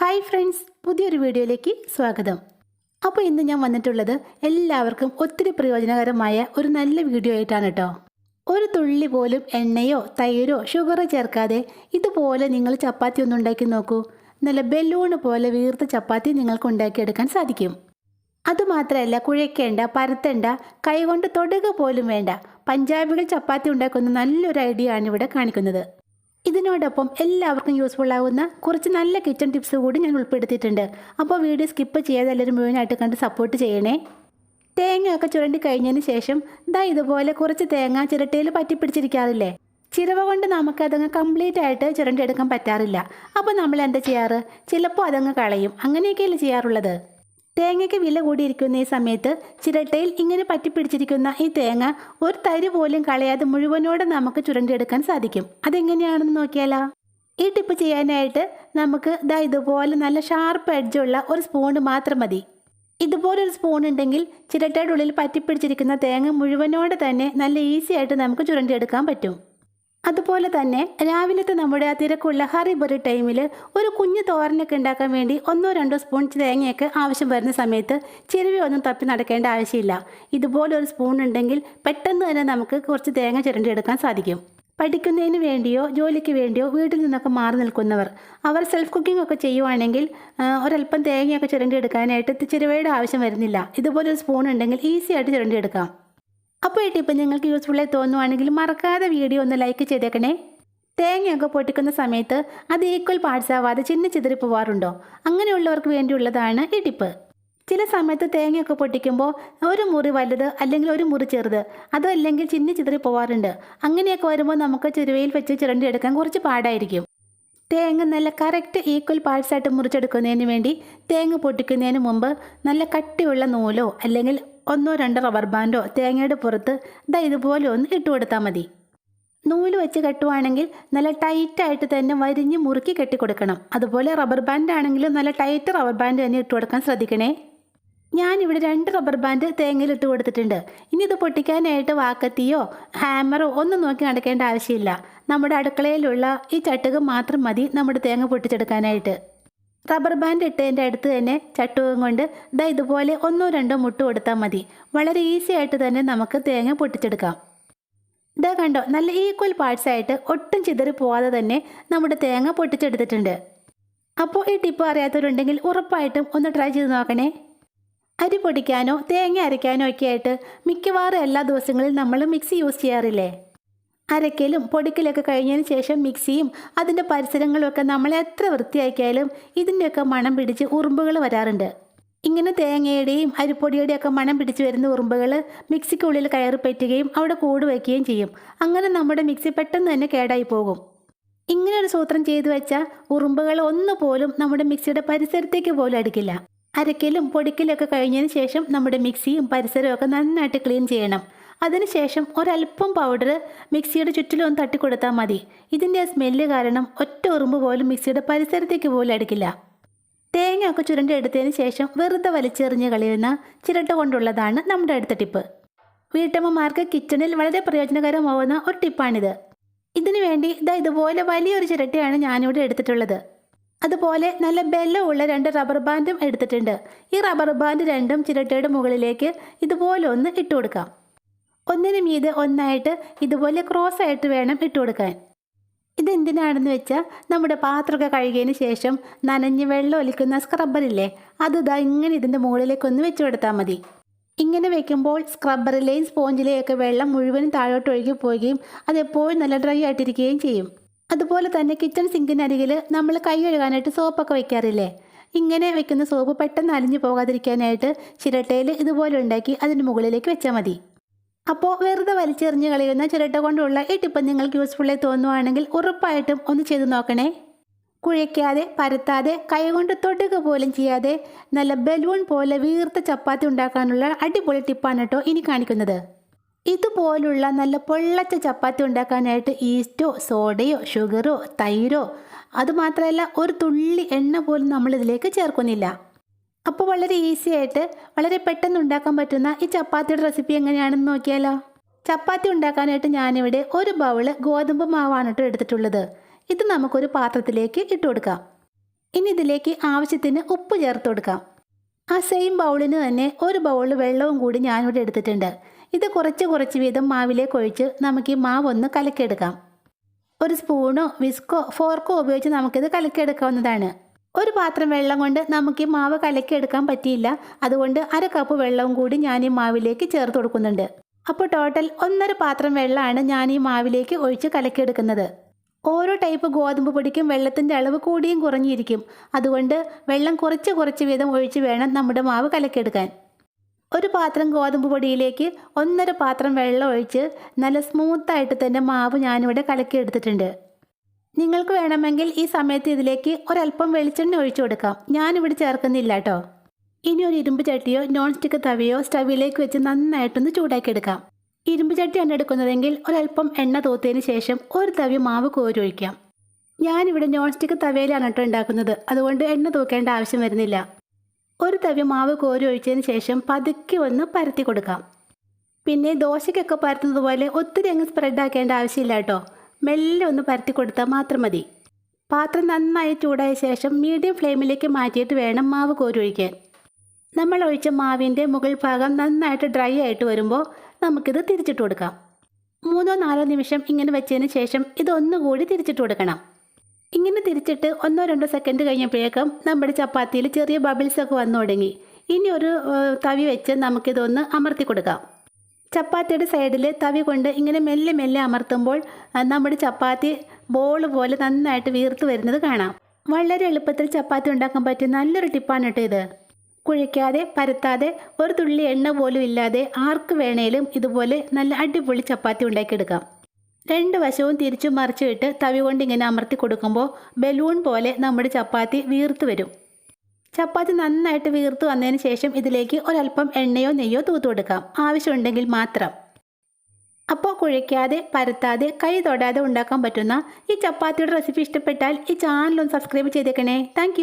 Hi friends പുതിയൊരു വീഡിയോയിലേക്ക് സ്വാഗതം. അപ്പോൾ ഇന്ന് ഞാൻ വന്നിട്ടുള്ളത് എല്ലാവർക്കും ഒത്തിരി പ്രയോജനകരമായ ഒരു നല്ല വീഡിയോ ആയിട്ടാണ് കേട്ടോ. ഒരു തുള്ളി പോലും എണ്ണയോ തൈരോ ഷുഗറോ ചേർക്കാതെ ഇതുപോലെ നിങ്ങൾ ചപ്പാത്തി ഒന്ന് ഉണ്ടാക്കി നോക്കൂ. നല്ല ബലൂൺ പോലെ വീർത്ത ചപ്പാത്തി നിങ്ങൾക്ക് ഉണ്ടാക്കിയെടുക്കാൻ സാധിക്കും. അതുമാത്രമല്ല കുഴയ്ക്കേണ്ട പരത്തേണ്ട കൈകൊണ്ട് തൊടുക പോലും വേണ്ട പഞ്ചാബികൾ ചപ്പാത്തി ഉണ്ടാക്കുന്ന നല്ലൊരു ഐഡിയ ആണ് ഇവിടെ കാണിക്കുന്നത്. ഇതിനോടൊപ്പം എല്ലാവർക്കും യൂസ്ഫുൾ ആവുന്ന കുറച്ച് നല്ല കിച്ചൺ ടിപ്സ് കൂടി ഞാൻ ഉൾപ്പെടുത്തിയിട്ടുണ്ട്. അപ്പോൾ വീഡിയോ സ്കിപ്പ് ചെയ്യാതെ എല്ലാവരും മുഴുവനായിട്ട് കണ്ട് സപ്പോർട്ട് ചെയ്യണേ. തേങ്ങയൊക്കെ ചുരണ്ടി കഴിഞ്ഞതിന് ശേഷം ദാ ഇതുപോലെ കുറച്ച് തേങ്ങ ചിരട്ടയിൽ പറ്റിപ്പിടിച്ചിരിക്കാറില്ലേ ചിരവ കൊണ്ട് നമുക്ക് അതങ്ങ് കംപ്ലീറ്റ് ആയിട്ട് ചുരണ്ടിയെടുക്കാൻ പറ്റാറില്ല. അപ്പോൾ നമ്മൾ എന്താ ചെയ്യാറ്? ചിലപ്പോൾ അതങ്ങ് കളയും. അങ്ങനെയൊക്കെയല്ലേ ചെയ്യാറുള്ളത്? തേങ്ങയ്ക്ക് വില കൂടിയിരിക്കുന്ന ഈ സമയത്ത് ചിരട്ടയിൽ ഇങ്ങനെ പറ്റിപ്പിടിച്ചിരിക്കുന്ന ഈ തേങ്ങ ഒരു തരി പോലും കളയാതെ മുഴുവനോടെ നമുക്ക് ചുരണ്ടിയെടുക്കാൻ സാധിക്കും. അതെങ്ങനെയാണെന്ന് നോക്കിയാലോ? ഈ ടിപ്പ് ചെയ്യാനായിട്ട് നമുക്ക് ദാ ഇതുപോലെ നല്ല ഷാർപ്പ് എഡ്ജുള്ള ഒരു സ്പൂൺ മാത്രം മതി. ഇതുപോലൊരു സ്പൂൺ ഉണ്ടെങ്കിൽ ചിരട്ടയുടെ ഉള്ളിൽ പറ്റിപ്പിടിച്ചിരിക്കുന്ന തേങ്ങ മുഴുവനോടെ തന്നെ നല്ല ഈസി ആയിട്ട് നമുക്ക് ചുരണ്ടിയെടുക്കാൻ പറ്റും. അതുപോലെ തന്നെ രാവിലത്തെ നമ്മുടെ ആ തിരക്കുള്ള ഹറിബറി ടൈമിൽ ഒരു കുഞ്ഞു തോരനൊക്കെ ഉണ്ടാക്കാൻ വേണ്ടി ഒന്നോ രണ്ടോ സ്പൂൺ തേങ്ങയൊക്കെ ആവശ്യം വരുന്ന സമയത്ത് ചിരവിയൊന്നും തപ്പി നടക്കേണ്ട ആവശ്യമില്ല. ഇതുപോലെ ഒരു സ്പൂൺ ഉണ്ടെങ്കിൽ പെട്ടെന്ന് തന്നെ നമുക്ക് കുറച്ച് തേങ്ങ ചിരണ്ടിയെടുക്കാൻ സാധിക്കും. പഠിക്കുന്നതിന് വേണ്ടിയോ ജോലിക്ക് വേണ്ടിയോ വീട്ടിൽ നിന്നൊക്കെ മാറി നിൽക്കുന്നവർ അവർ സെൽഫ് കുക്കിംഗ് ഒക്കെ ചെയ്യുവാണെങ്കിൽ ഒരല്പം തേങ്ങയൊക്കെ ചിരണ്ടിയെടുക്കാനായിട്ട് ചിരവയുടെ ആവശ്യം വരുന്നില്ല. ഇതുപോലെ ഒരു സ്പൂൺ ഉണ്ടെങ്കിൽ ഈസിയായിട്ട് ചിരണ്ടിയെടുക്കാം. അപ്പോൾ ഈ ടിപ്പ് നിങ്ങൾക്ക് യൂസ്ഫുള്ളായി തോന്നുവാണെങ്കിൽ മറക്കാതെ വീഡിയോ ഒന്ന് ലൈക്ക് ചെയ്തേക്കണേ. തേങ്ങയൊക്കെ പൊട്ടിക്കുന്ന സമയത്ത് അത് ഈക്വൽ പാർട്സ് ആവാതെ ചിന്ന ചിതറി പോവാറുണ്ടോ? അങ്ങനെയുള്ളവർക്ക് വേണ്ടിയുള്ളതാണ് ഈ ടിപ്പ് ചില സമയത്ത് തേങ്ങയൊക്കെ പൊട്ടിക്കുമ്പോൾ ഒരു മുറി വലുത് അല്ലെങ്കിൽ ഒരു മുറി ചെറുത് അതോ അല്ലെങ്കിൽ ചിന്ന ചിതറി പോവാറുണ്ട്. അങ്ങനെയൊക്കെ വരുമ്പോൾ നമുക്ക് ചെരുവയിൽ വെച്ച് ചിരണ്ടിയെടുക്കാൻ കുറച്ച് പാടായിരിക്കും. തേങ്ങ നല്ല കറക്റ്റ് ഈക്വൽ പാർട്സ് ആയിട്ട് മുറിച്ചെടുക്കുന്നതിന് വേണ്ടി തേങ്ങ പൊട്ടിക്കുന്നതിന് മുമ്പ് നല്ല കട്ടിയുള്ള നൂലോ അല്ലെങ്കിൽ ഒന്നോ രണ്ടോ റബ്ബർ ബാൻഡോ തേങ്ങയുടെ പുറത്ത് ദാ ഇതുപോലെ ഒന്ന് ഇട്ടുകൊടുത്താൽ മതി. നൂൽ വെച്ച് കെട്ടുവാണെങ്കിൽ നല്ല ടൈറ്റായിട്ട് തന്നെ വരിഞ്ഞ് മുറുക്കി കെട്ടിക്കൊടുക്കണം. അതുപോലെ റബ്ബർ ബാൻഡ് ആണെങ്കിലും നല്ല ടൈറ്റ് റബ്ബർ ബാൻഡ് തന്നെ ഇട്ട് കൊടുക്കാൻ ശ്രദ്ധിക്കണേ. ഞാനിവിടെ രണ്ട് റബ്ബർ ബാൻഡ് തേങ്ങയിൽ ഇട്ട് കൊടുത്തിട്ടുണ്ട്. ഇനി ഇത് പൊട്ടിക്കാനായിട്ട് വാക്കത്തിയോ ഹാമറോ ഒന്നും നോക്കി നടക്കേണ്ട ആവശ്യമില്ല. നമ്മുടെ അടുക്കളയിലുള്ള ഈ ചട്ടുകം മാത്രം മതി നമ്മുടെ തേങ്ങ പൊട്ടിച്ചെടുക്കാനായിട്ട്. റബ്ബർ ബാൻഡ് ഇട്ടതിന്റെ അടുത്ത് തന്നെ ചട്ടുവും കൊണ്ട് ദാ ഇതുപോലെ ഒന്നോ രണ്ടോ മുട്ട് കൊടുത്താൽ മതി. വളരെ ഈസി ആയിട്ട് തന്നെ നമുക്ക് തേങ്ങ പൊട്ടിച്ചെടുക്കാം. ഇതാ കണ്ടോ നല്ല ഈക്വൽ പാർട്സ് ആയിട്ട് ഒട്ടും ചിതറി പോവാതെ തന്നെ നമ്മുടെ തേങ്ങ പൊട്ടിച്ചെടുത്തിട്ടുണ്ട്. അപ്പോൾ ഈ ടിപ്പ് അറിയാത്തവരുണ്ടെങ്കിൽ ഉറപ്പായിട്ടും ഒന്ന് ട്രൈ ചെയ്ത് നോക്കണേ. അരി പൊടിക്കാനോ തേങ്ങ അരയ്ക്കാനോ ഒക്കെ ആയിട്ട് മിക്കവാറും എല്ലാ ദിവസങ്ങളിലും നമ്മൾ മിക്സി യൂസ് ചെയ്യാറില്ലേ? അരയ്ക്കലും പൊടിക്കലൊക്കെ കഴിഞ്ഞതിന് ശേഷം മിക്സിയും അതിന്റെ പരിസരങ്ങളുമൊക്കെ നമ്മൾ എത്ര വൃത്തിയാക്കിയാലും ഇതിന്റെയൊക്കെ മണം പിടിച്ച് ഉറുമ്പുകൾ വരാറുണ്ട്. ഇങ്ങനെ തേങ്ങയുടെയും അരിപ്പൊടിയുടെയും ഒക്കെ മണം പിടിച്ച് വരുന്ന ഉറുമ്പുകൾ മിക്സിക്കുള്ളിൽ കയറി പറ്റുകയും അവിടെ കൂട് വയ്ക്കുകയും ചെയ്യും. അങ്ങനെ നമ്മുടെ മിക്സി പെട്ടെന്ന് തന്നെ കേടായി പോകും. ഇങ്ങനെ ഒരു സൂത്രം ചെയ്തു വെച്ചാൽ ഉറുമ്പുകൾ ഒന്നുപോലും നമ്മുടെ മിക്സിയുടെ പരിസരത്തേക്ക് പോലും അടുക്കില്ല. അരക്കലും പൊടിക്കലൊക്കെ കഴിഞ്ഞതിന് ശേഷം നമ്മുടെ മിക്സിയും പരിസരവും ഒക്കെ നന്നായിട്ട് ക്ലീൻ ചെയ്യണം. അതിനുശേഷം ഒരല്പം പൗഡർ മിക്സിയുടെ ചുറ്റിലും ഒന്ന് തട്ടിക്കൊടുത്താൽ മതി. ഇതിന്റെ ആ സ്മെല്ല് കാരണം ഒറ്റ ഉറുമ്പ് പോലും മിക്സിയുടെ പരിസരത്തേക്ക് പോലും ഒക്കെ ചുരണ്ടി എടുത്തതിന് ശേഷം വെറുതെ വലിച്ചെറിഞ്ഞ് കളയുന്ന ചിരട്ട കൊണ്ടുള്ളതാണ് നമ്മുടെ അടുത്ത ടിപ്പ് വീട്ടമ്മമാർക്ക് കിച്ചണിൽ വളരെ പ്രയോജനകരമാവുന്ന ഒരു ടിപ്പാണിത് ഇതിനു വേണ്ടി ഇതാ ഇതുപോലെ വലിയൊരു ചിരട്ടയാണ് ഞാനിവിടെ എടുത്തിട്ടുള്ളത്. അതുപോലെ നല്ല ബെല്ലമുള്ള രണ്ട് റബ്ബർ ബാൻഡും എടുത്തിട്ടുണ്ട്. ഈ റബ്ബർ ബാൻഡ് രണ്ടും ചിരട്ടയുടെ മുകളിലേക്ക് ഇതുപോലെ ഒന്ന് ഇട്ട് ഒന്നിന് മീതെ ഒന്നായിട്ട് ഇതുപോലെ ക്രോസ് ആയിട്ട് വേണം ഇട്ട് കൊടുക്കാൻ. ഇതെന്തിനാണെന്ന് വെച്ചാൽ നമ്മുടെ പാത്രമൊക്കെ കഴുകിയതിന് ശേഷം നനഞ്ഞ് വെള്ളം ഒലിക്കുന്ന സ്ക്രബ്ബറില്ലേ അത് ഇതാ ഇങ്ങനെ ഇതിന്റെ മുകളിലേക്ക് ഒന്ന് വെച്ച് കൊടുത്താൽ മതി. ഇങ്ങനെ വെക്കുമ്പോൾ സ്ക്രബ്ബറിലെയും സ്പോഞ്ചിലെയും ഒക്കെ വെള്ളം മുഴുവനും താഴോട്ട് ഒഴുകി പോവുകയും അത് എപ്പോഴും നല്ല ഡ്രൈ ആയിട്ടിരിക്കുകയും ചെയ്യും. അതുപോലെ തന്നെ കിച്ചൺ സിങ്കിനരികിൽ നമ്മൾ കൈ കഴുകാനായിട്ട് സോപ്പൊക്കെ വെക്കാറില്ലേ ഇങ്ങനെ വെക്കുന്ന സോപ്പ് പെട്ടെന്ന് അലിഞ്ഞു പോകാതിരിക്കാനായിട്ട് ചിരട്ടയിൽ ഇതുപോലെ ഉണ്ടാക്കി അതിന്റെ മുകളിലേക്ക് വെച്ചാൽ മതി. അപ്പോൾ വെറുതെ വലിച്ചെറിഞ്ഞ് കളയുന്ന ചിരട്ട കൊണ്ടുള്ള ഈ ടിപ്പ് നിങ്ങൾക്ക് യൂസ്ഫുള്ളായി തോന്നുവാണെങ്കിൽ ഉറപ്പായിട്ടും ഒന്ന് ചെയ്തു നോക്കണേ. കുഴയ്ക്കാതെ പരത്താതെ കൈകൊണ്ട് തൊടുക പോലും ചെയ്യാതെ നല്ല ബലൂൺ പോലെ വീർത്ത ചപ്പാത്തി ഉണ്ടാക്കാനുള്ള അടിപൊളി ടിപ്പാണ് കേട്ടോ ഇനി കാണിക്കുന്നത്. ഇതുപോലുള്ള നല്ല പൊള്ളച്ച ചപ്പാത്തി ഉണ്ടാക്കാനായിട്ട് ഈസ്റ്റോ സോഡയോ ഷുഗറോ തൈരോ അതുമാത്രമല്ല ഒരു തുള്ളി എണ്ണ പോലും നമ്മൾ ഇതിലേക്ക് ചേർക്കുന്നില്ല. അപ്പോൾ വളരെ ഈസി ആയിട്ട് വളരെ പെട്ടെന്ന് ഉണ്ടാക്കാൻ പറ്റുന്ന ഈ ചപ്പാത്തിയുടെ റെസിപ്പി എങ്ങനെയാണെന്ന് നോക്കിയാലോ? ചപ്പാത്തി ഉണ്ടാക്കാനായിട്ട് ഞാനിവിടെ ഒരു ബൗൾ ഗോതമ്പ് മാവാണ് കേട്ടോ എടുത്തിട്ടുള്ളത്. ഇത് നമുക്കൊരു പാത്രത്തിലേക്ക് ഇട്ട് കൊടുക്കാം. ഇനി ഇതിലേക്ക് ആവശ്യത്തിന് ഉപ്പ് ചേർത്ത് കൊടുക്കാം. ആ സെയിം ബൗളിന് തന്നെ ഒരു ബൗൾ വെള്ളവും കൂടി ഞാനിവിടെ എടുത്തിട്ടുണ്ട്. ഇത് കുറച്ച് കുറച്ച് വീതം മാവിലേക്ക് ഒഴിച്ച് നമുക്ക് ഈ മാവ് ഒന്ന് കലക്കിയെടുക്കാം. ഒരു സ്പൂണോ വിസ്കോ ഫോർക്കോ ഉപയോഗിച്ച് നമുക്കിത് കലക്കിയെടുക്കാവുന്നതാണ്. ഒരു പാത്രം വെള്ളം കൊണ്ട് നമുക്ക് ഈ മാവ് കലക്കിയെടുക്കാൻ പറ്റിയില്ല. അതുകൊണ്ട് അര കപ്പ് വെള്ളവും കൂടി ഞാൻ ഈ മാവിലേക്ക് ചേർത്ത് കൊടുക്കുന്നുണ്ട്. അപ്പോൾ ടോട്ടൽ ഒന്നര പാത്രം വെള്ളമാണ് ഞാൻ ഈ മാവിലേക്ക് ഒഴിച്ച് കലക്കിയെടുക്കുന്നത് ഓരോ ടൈപ്പ് ഗോതമ്പ് പൊടിക്കും വെള്ളത്തിന്റെ അളവ് കൂടിയും കുറഞ്ഞിരിക്കും. അതുകൊണ്ട് വെള്ളം കുറച്ച് കുറച്ച് വീതം ഒഴിച്ച് വേണം നമ്മുടെ മാവ് കലക്കിയെടുക്കാൻ ഒരു പാത്രം ഗോതമ്പ് പൊടിയിലേക്ക് ഒന്നര പാത്രം വെള്ളം ഒഴിച്ച് നല്ല സ്മൂത്തായിട്ട് തന്നെ മാവ് ഞാനിവിടെ കലക്കിയെടുത്തിട്ടുണ്ട് നിങ്ങൾക്ക് വേണമെങ്കിൽ ഈ സമയത്ത് ഇതിലേക്ക് ഒരല്പം വെളിച്ചെണ്ണ ഒഴിച്ചു കൊടുക്കാം. ഞാനിവിടെ ചേർക്കുന്നില്ല കേട്ടോ ഇനി ഒരു ഇരുമ്പ് ചട്ടിയോ നോൺ സ്റ്റിക്ക് തവിയോ സ്റ്റവിലേക്ക് വെച്ച് നന്നായിട്ടൊന്ന് ചൂടാക്കി ചൂടാക്കിയെടുക്കാം. ഇരുമ്പ് ചട്ടിയാണ് എടുക്കുന്നതെങ്കിൽ ഒരല്പം എണ്ണ തോത്തിയതിന് ശേഷം ഒരു തവി മാവ് കോരൊഴിക്കാം ഞാനിവിടെ നോൺ സ്റ്റിക്ക് തവയിലാണ് കേട്ടോ ഉണ്ടാക്കുന്നത്. അതുകൊണ്ട് എണ്ണ തൂക്കേണ്ട ആവശ്യം വരുന്നില്ല. ഒരു തവി മാവ് കോരി ഒഴിച്ചതിന് ശേഷം പതുക്കെ ഒന്ന് പരത്തി കൊടുക്കാം. പിന്നെ ദോശയ്ക്കൊക്കെ പരത്തുന്നത് പോലെ ഒത്തിരി അങ്ങ് സ്പ്രെഡ് ആക്കേണ്ട ആവശ്യമില്ല കേട്ടോ മെല്ലെ ഒന്ന് പരത്തി കൊടുത്താൽ മാത്രം മതി. പാത്രം നന്നായി ചൂടായ ശേഷം മീഡിയം ഫ്ലെയിമിലേക്ക് മാറ്റിയിട്ട് വേണം മാവ് കോരി ഒഴിക്കാൻ നമ്മൾ ഒഴിച്ച മാവിന്റെ മുകൾ ഭാഗം നന്നായിട്ട് ഡ്രൈ ആയിട്ട് വരുമ്പോൾ നമുക്കിത് തിരിച്ചിട്ട് കൊടുക്കാം. മൂന്നോ നാലോ നിമിഷം ഇങ്ങനെ വെച്ചതിന് ശേഷം ഇതൊന്നുകൂടി തിരിച്ചിട്ട് കൊടുക്കണം. ഇങ്ങനെ തിരിച്ചിട്ട് ഒന്നോ രണ്ടോ സെക്കൻഡ് കഴിഞ്ഞപ്പോഴേക്കും നമ്മുടെ ചപ്പാത്തിയിൽ ചെറിയ ബബിൾസൊക്കെ വന്നു തുടങ്ങി. ഇനി ഒരു തവി വെച്ച് നമുക്കിതൊന്ന് അമർത്തി കൊടുക്കാം. ചപ്പാത്തിയുടെ സൈഡിൽ തവി കൊണ്ട് ഇങ്ങനെ മെല്ലെ മെല്ലെ അമർത്തുമ്പോൾ നമ്മുടെ ചപ്പാത്തി ബോൾ പോലെ നന്നായിട്ട് വീർത്ത് വരുന്നത് കാണാം. വളരെ എളുപ്പത്തിൽ ചപ്പാത്തി ഉണ്ടാക്കാൻ പറ്റിയ നല്ലൊരു ടിപ്പാണ് കേട്ടോ ഇത്. കുഴിക്കാതെ പരത്താതെ ഒരു തുള്ളി എണ്ണ പോലും ഇല്ലാതെ ആർക്ക് വേണേലും ഇതുപോലെ നല്ല അടിപൊളി ചപ്പാത്തി ഉണ്ടാക്കിയെടുക്കാം. രണ്ട് വശവും തിരിച്ചു മറിച്ചിട്ട് തവി കൊണ്ട് ഇങ്ങനെ അമർത്തി കൊടുക്കുമ്പോൾ ബലൂൺ പോലെ നമ്മുടെ ചപ്പാത്തി വീർത്ത് വരും. ചപ്പാത്തി നന്നായിട്ട് വീർത്ത് വന്നതിന് ശേഷം ഇതിലേക്ക് ഒരല്പം എണ്ണയോ നെയ്യോ തൂത്ത് കൊടുക്കാം. ആവശ്യമുണ്ടെങ്കിൽ മാത്രം. അപ്പോൾ കുഴയ്ക്കാതെ പരത്താതെ കൈ തൊടാതെ ഉണ്ടാക്കാൻ പറ്റുന്ന ഈ ചപ്പാത്തിയുടെ റെസിപ്പി ഇഷ്ടപ്പെട്ടാൽ ഈ ചാനൽ ഒന്ന് സബ്സ്ക്രൈബ് ചെയ്തേക്കണേ. താങ്ക്